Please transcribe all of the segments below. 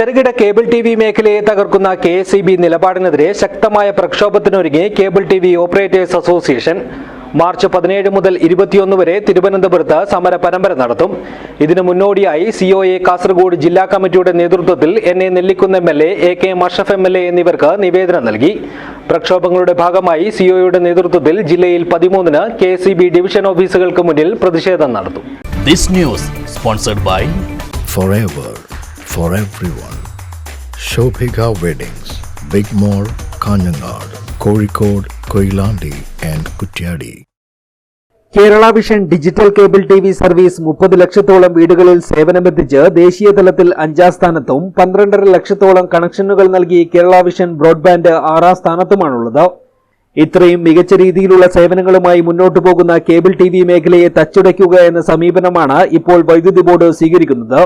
ചെറുകിട cable T V മേഖലയെ തകർക്കുന്ന കെ എസ് ഇ ബി നിലപാടിനെതിരെ ശക്തമായ പ്രക്ഷോഭത്തിനൊരുങ്ങി cable T V operators association March പതിനേഴ് മുതൽ ഇരുപത്തിയൊന്ന് വരെ തിരുവനന്തപുരത്ത് സമര പരമ്പര നടത്തും. ഇതിനു മുന്നോടിയായി സിഒ എ കാസർഗോഡ് ജില്ലാ കമ്മിറ്റിയുടെ നേതൃത്വത്തിൽ N A Nellikkunnu M L A A K മഷഫ് M L A എന്നിവർക്ക് നിവേദനം നൽകി. പ്രക്ഷോഭങ്ങളുടെ ഭാഗമായി സിഒയുടെ നേതൃത്വത്തിൽ ജില്ലയിൽ പതിമൂന്നിന് കെ ഇ ബി ഡിവിഷൻ ഓഫീസുകൾക്ക് മുന്നിൽ പ്രതിഷേധം നടത്തും. This news sponsored by forever for everyone. Shobhika Weddings, Big mall Kanhangad Kozhikode Koilandi and Kutyadi. Kerala vision digital cable T V service മുപ്പത് ലക്ഷത്തോളം വീടുകളിൽ സേവനമെത്തിച്ച് ദേശീയ തലത്തിൽ അഞ്ചാം സ്ഥാനത്തും പന്ത്രണ്ടര ലക്ഷത്തോളം കണക്ഷനുകൾ നൽകി കേരള വിഷൻ ബ്രോഡ്ബാൻഡ് ആറാം സ്ഥാനത്തുമാണുള്ളത് ഇത്രയും മികച്ച രീതിയിലുള്ള സേവനങ്ങളുമായി മുന്നോട്ടു പോകുന്ന കേബിൾ ടി മേഖലയെ തച്ചുടയ്ക്കുക എന്ന സമീപനമാണ് ഇപ്പോൾ വൈദ്യുതി ബോർഡ് സ്വീകരിക്കുന്നത്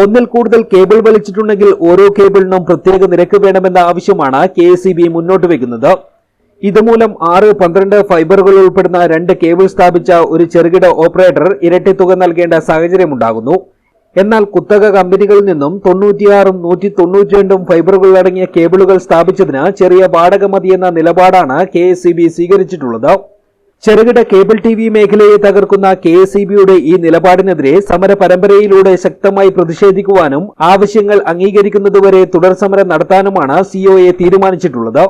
ഒന്നിൽ കൂടുതൽ കേബിൾ വലിച്ചിട്ടുണ്ടെങ്കിൽ ഓരോ കേബിളിനും പ്രത്യേക നിരക്ക് വേണമെന്ന ആവശ്യമാണ് കെ മുന്നോട്ട് വയ്ക്കുന്നത്. ഇതുമൂലം ആറ് പന്ത്രണ്ട് ഫൈബറുകൾ ഉൾപ്പെടുന്ന രണ്ട് കേബിൾ സ്ഥാപിച്ച ഒരു ചെറുകിട ഓപ്പറേറ്റർ ഇരട്ടി തുക നൽകേണ്ട സാഹചര്യമുണ്ടാകുന്നു. എന്നാൽ കുത്തക കമ്പനികളിൽ നിന്നും തൊണ്ണൂറ്റിയാറും നൂറ്റി തൊണ്ണൂറ്റിരണ്ടും ഫൈബറുകൾ അടങ്ങിയ കേബിളുകൾ സ്ഥാപിച്ചതിന് ചെറിയ വാടക മതിയെന്ന നിലപാടാണ് കെ സ്വീകരിച്ചിട്ടുള്ളത്. ചെറുകിട കേബിൾ ടി വി മേഖലയെ തകർക്കുന്ന കെ എസ് ഇ ബിയുടെ ഈ നിലപാടിനെതിരെ സമര പരമ്പരയിലൂടെ ശക്തമായി പ്രതിഷേധിക്കുവാനും ആവശ്യങ്ങൾ അംഗീകരിക്കുന്നതുവരെ തുടർ സമരം നടത്താനുമാണ് സിഒഎ തീരുമാനിച്ചിട്ടുള്ളത്.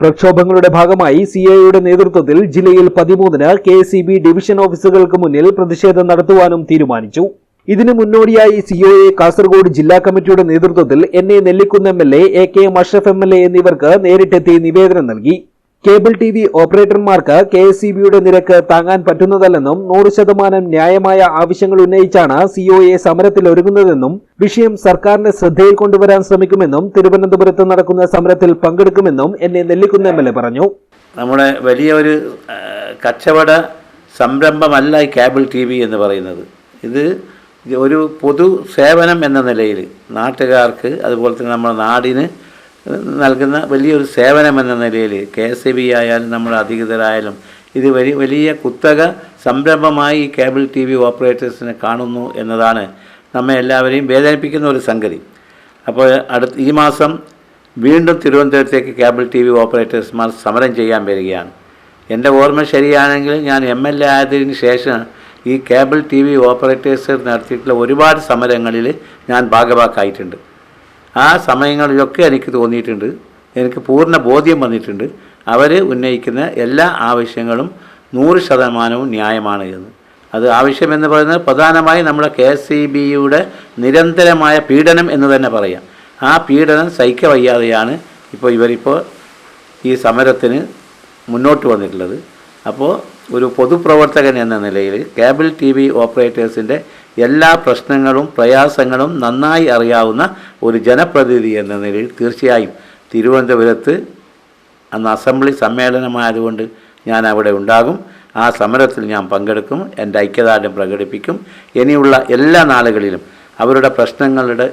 പ്രക്ഷോഭങ്ങളുടെ ഭാഗമായി സിഐയുടെ നേതൃത്വത്തിൽ ജില്ലയിൽ പതിമൂന്നിന് K S E B division ഓഫീസുകൾക്ക് മുന്നിൽ പ്രതിഷേധം നടത്തുവാനും തീരുമാനിച്ചു. ഇതിനു മുന്നോടിയായി സിഒഎ കാസർഗോഡ് ജില്ലാ കമ്മിറ്റിയുടെ നേതൃത്വത്തിൽ N A Nellikunnu M L A A K M L A എന്നിവർക്ക് നേരിട്ടെത്തി നിവേദനം നൽകി. കേബിൾ ടി വി ഓപ്പറേറ്റർമാർക്ക് കെ എസ് നിരക്ക് താങ്ങാൻ പറ്റുന്നതല്ലെന്നും നൂറ് ശതമാനം ന്യായമായ ആവശ്യങ്ങൾ ഉന്നയിച്ചാണ് സിഒഎ സമരത്തിൽ ഒരുങ്ങുന്നതെന്നും വിഷയം സർക്കാരിന്റെ ശ്രദ്ധയിൽ കൊണ്ടുവരാൻ ശ്രമിക്കുമെന്നും തിരുവനന്തപുരത്ത് നടക്കുന്ന സമരത്തിൽ പങ്കെടുക്കുമെന്നും N A Nellikunnu M L A പറഞ്ഞു. നമ്മുടെ വലിയ ഒരു കച്ചവട സംരംഭമല്ല ഈ കേബിൾ ടി വി എന്ന് പറയുന്നത്. ഇത് ഒരു പൊതു സേവനം എന്ന നിലയിൽ നാട്ടുകാർക്ക് അതുപോലെ തന്നെ നമ്മുടെ നാടിന് നൽകുന്ന വലിയൊരു സേവനം എന്ന നിലയിൽ കെ എസ് ബി ആയാലും നമ്മുടെ അധികൃതരായാലും ഇത് വലിയ വലിയ കുത്തക സംരംഭമായി ഈ കേബിൾ ടി വി ഓപ്പറേറ്റേഴ്സിനെ കാണുന്നു എന്നതാണ് നമ്മെ എല്ലാവരെയും വേദനിപ്പിക്കുന്ന ഒരു സംഗതി. അപ്പോൾ അടുത്ത ഈ മാസം വീണ്ടും തിരുവനന്തപുരത്തേക്ക് കേബിൾ ടി വി ഓപ്പറേറ്റേഴ്സ്മാർ സമരം ചെയ്യാൻ വരികയാണ്. എന്റെ ഓർമ്മ ശരിയാണെങ്കിൽ ഞാൻ എം എൽ എ ആയതിനു ശേഷം ഈ കേബിൾ ടി വി ഓപ്പറേറ്റേഴ്സ് നടത്തിയിട്ടുള്ള ഒരുപാട് സമരങ്ങളിൽ ഞാൻ ഭാഗവാക്കായിട്ടുണ്ട്. ആ സമയങ്ങളിലൊക്കെ എനിക്ക് തോന്നിയിട്ടുണ്ട്. എനിക്ക് പൂർണ ബോധ്യം വന്നിട്ടുണ്ട്. അവർ ഉന്നയിക്കുന്ന എല്ലാ ആവശ്യങ്ങളും നൂറ് ശതമാനവും ന്യായമാണ് എന്ന്. അത് ആവശ്യമെന്ന് പറയുന്നത് പ്രധാനമായും നമ്മുടെ കെ എസ് ഇ ബിയുടെ നിരന്തരമായ പീഡനം എന്ന് തന്നെ പറയാം. ആ പീഡനം സഹിക്കവയ്യാതെയാണ് ഇപ്പോൾ ഇവരിപ്പോൾ ഈ സമരത്തിന് മുന്നോട്ട് വന്നിട്ടുള്ളത്. അപ്പോൾ ഒരു പൊതുപ്രവർത്തകൻ എന്ന നിലയിൽ കേബിൾ ടി വി ഓപ്പറേറ്റേഴ്സിന്റെ എല്ലാ പ്രശ്നങ്ങളും പ്രയാസങ്ങളും നന്നായി അറിയാവുന്ന ഒരു ജനപ്രതിനിധി എന്ന നിലയിൽ തീർച്ചയായും തിരുവനന്തപുരത്ത് അന്ന് അസംബ്ലി സമ്മേളനമായതുകൊണ്ട് ഞാൻ അവിടെ ഉണ്ടാകും. ആ സമരത്തിൽ ഞാൻ പങ്കെടുക്കും. എന്റെ ഐക്യദാർഢ്യം പ്രകടിപ്പിക്കും. ഇനിയുള്ള എല്ലാ നാളുകളിലും അവരുടെ പ്രശ്നങ്ങളുടെ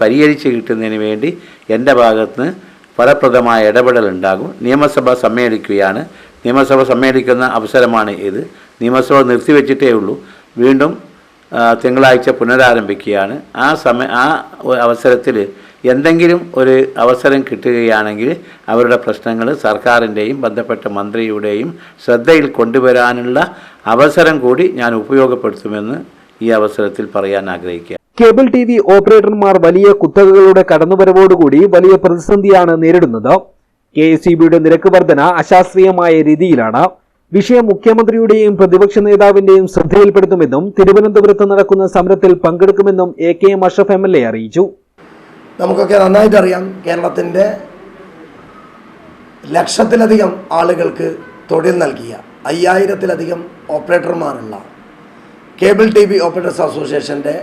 പരിഹരിച്ച് കിട്ടുന്നതിന് വേണ്ടി എന്റെ ഭാഗത്ത് നിന്ന് ഫലപ്രദമായ ഇടപെടൽ ഉണ്ടാകും. നിയമസഭ സമ്മേളിക്കുകയാണ്. നിയമസഭ സമ്മേളിക്കുന്ന അവസരമാണ് ഇത്. നിയമസഭ നിർത്തിവെച്ചിട്ടേ ഉള്ളൂ. വീണ്ടും തിങ്കളാഴ്ച പുനരാരംഭിക്കുകയാണ്. ആ സമയ ആ അവസരത്തിൽ എന്തെങ്കിലും ഒരു അവസരം കിട്ടുകയാണെങ്കിൽ അവരുടെ പ്രശ്നങ്ങൾ സർക്കാരിന്റെയും ബന്ധപ്പെട്ട മന്ത്രിയുടെയും ശ്രദ്ധയിൽ കൊണ്ടുവരാനുള്ള അവസരം കൂടി ഞാൻ ഉപയോഗപ്പെടുത്തുമെന്ന് ഈ അവസരത്തിൽ പറയാൻ ആഗ്രഹിക്കുക. കേബിൾ ടി വി ഓപ്പറേറ്റർമാർ വലിയ കുത്തകകളുടെ കടന്നുവരവോടുകൂടി വലിയ പ്രതിസന്ധിയാണ് നേരിടുന്നത്. കെ എസ് സി ബിയുടെ നിരക്ക് വർധന അശാസ്ത്രീയമായ രീതിയിലാണ്. വിഷയം മുഖ്യമന്ത്രിയുടെയും പ്രതിപക്ഷ നേതാവിന്റെയും ശ്രദ്ധയിൽപ്പെടുത്തുമെന്നും തിരുവനന്തപുരത്ത് നടക്കുന്ന സമരത്തിൽ പങ്കെടുക്കുമെന്നും A K M Ashraf M L A അറിയിച്ചു. നമുക്കൊക്കെ നന്നായിട്ട് അറിയാം കേരളത്തിന്റെ ലക്ഷത്തിലധികം ആളുകൾക്ക് തൊഴിൽ നൽകിയ അയ്യായിരത്തിലധികം ഓപ്പറേറ്റർമാരുള്ള കേബിൾ ടി വി ഓപ്പറേറ്റേഴ്സ് അസോസിയേഷന്റെ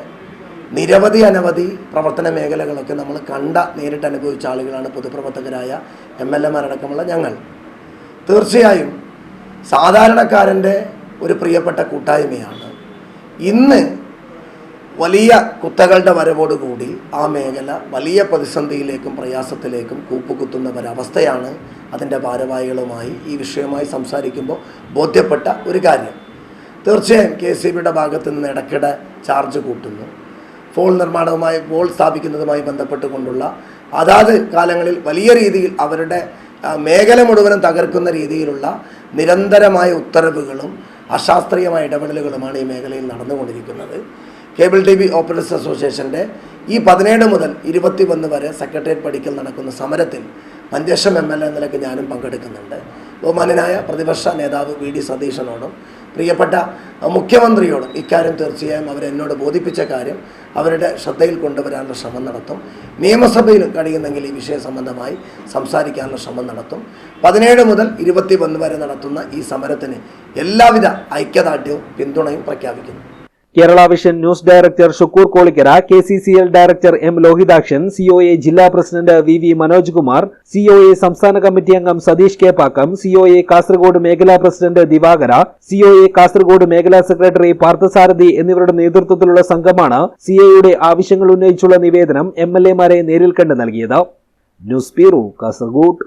നിരവധി അനവധി പ്രവർത്തന മേഖലകളൊക്കെ നമ്മൾ കണ്ട നേരിട്ട് അനുഭവിച്ച ആളുകളാണ് പൊതുപ്രവർത്തകരായ എം എൽ എമാരടക്കമുള്ള ഞങ്ങൾ. തീർച്ചയായും സാധാരണക്കാരന്റെ ഒരു പ്രിയപ്പെട്ട കൂട്ടായ്മയാണ്. ഇന്ന് വലിയ കുത്തകളുടെ വരവോടുകൂടി ആ മേഖല വലിയ പ്രതിസന്ധിയിലേക്കും പ്രയാസത്തിലേക്കും കൂപ്പുകുത്തുന്ന ഒരവസ്ഥയാണ് അതിന്റെ ഭാരവാഹികളുമായി ഈ വിഷയവുമായി സംസാരിക്കുമ്പോൾ ബോധ്യപ്പെട്ട ഒരു കാര്യം. തീർച്ചയായും കെ സി ബിയുടെ ഭാഗത്ത് നിന്ന് ഇടയ്ക്കിടെ ചാർജ് കൂട്ടുന്നു. ഫോൾ നിർമ്മാണവുമായി ഫോൾ സ്ഥാപിക്കുന്നതുമായി ബന്ധപ്പെട്ടുകൊണ്ടുള്ള അതാത് കാലങ്ങളിൽ വലിയ രീതിയിൽ അവരുടെ മേഖല മുഴുവനും തകർക്കുന്ന രീതിയിലുള്ള നിരന്തരമായ ഉത്തരവുകളും അശാസ്ത്രീയമായ ഇടപെടലുകളുമാണ് ഈ മേഖലയിൽ നടന്നുകൊണ്ടിരിക്കുന്നത്. കേബിൾ ടി വി ഓപ്പറേറ്റേഴ്സ് അസോസിയേഷന്റെ ഈ പതിനേഴ് മുതൽ ഇരുപത്തി ഒന്ന് വരെ സെക്രട്ടേറിയറ്റ് പടിക്കൽ നടക്കുന്ന സമരത്തിൽ മഞ്ചേശ്വരം എം എൽ എ നിലയ്ക്ക് ഞാനും പങ്കെടുക്കുന്നുണ്ട്. ബഹുമാനനായ പ്രതിപക്ഷ നേതാവ് വി ഡി സതീശനോടും പ്രിയപ്പെട്ട മുഖ്യമന്ത്രിയോടും ഇക്കാര്യം തീർച്ചയായും അവരെന്നോട് ബോധിപ്പിച്ച കാര്യം അവരുടെ ശ്രദ്ധയിൽ കൊണ്ടുവരാനുള്ള ശ്രമം നടത്തും. നിയമസഭയിലും കഴിയുന്നെങ്കിൽ ഈ വിഷയ സംബന്ധമായി സംസാരിക്കാനുള്ള ശ്രമം നടത്തും. പതിനേഴ് മുതൽ ഇരുപത്തി വരെ നടത്തുന്ന ഈ സമരത്തിന് എല്ലാവിധ ഐക്യദാർഢ്യവും പിന്തുണയും പ്രഖ്യാപിക്കുന്നു. Kerala vision news director Shukkur Kolikkara K C C L director M Lohithakshan C O A ജില്ലാ president V V Manoj Kumar C O A സംസ്ഥാന കമ്മിറ്റി അംഗം Satheesh K Pakkam C O A Kasaragod മേഖലാ president Divakara C O A Kasaragod മേഖലാ secretary Parthasarathy എന്നിവരുടെ നേതൃത്വത്തിലുള്ള സംഘമാണ് C എയുടെ ആവശ്യങ്ങൾ ഉന്നയിച്ചുള്ള നിവേദനം എം എൽ എമാരെ നേരിൽ കണ്ട് നൽകിയത്. News bureau Kasaragod.